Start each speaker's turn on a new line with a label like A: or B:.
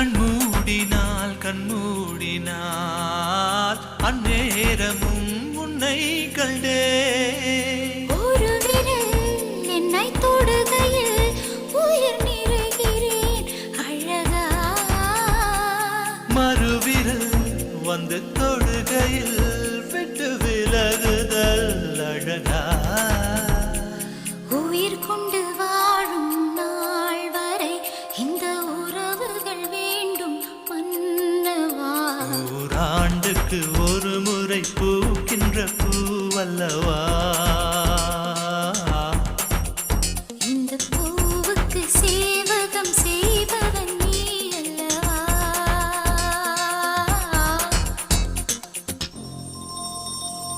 A: கண்மூடினால் கண்மூடினால் அந்நேரமும் உன்னை கண்டே
B: மறுவிரல் வந்து தொழுகையில் விட்டு விலகுதல் அழகா.
A: உயிர் கொண்டு வா.
B: ஆண்டுக்கு ஒரு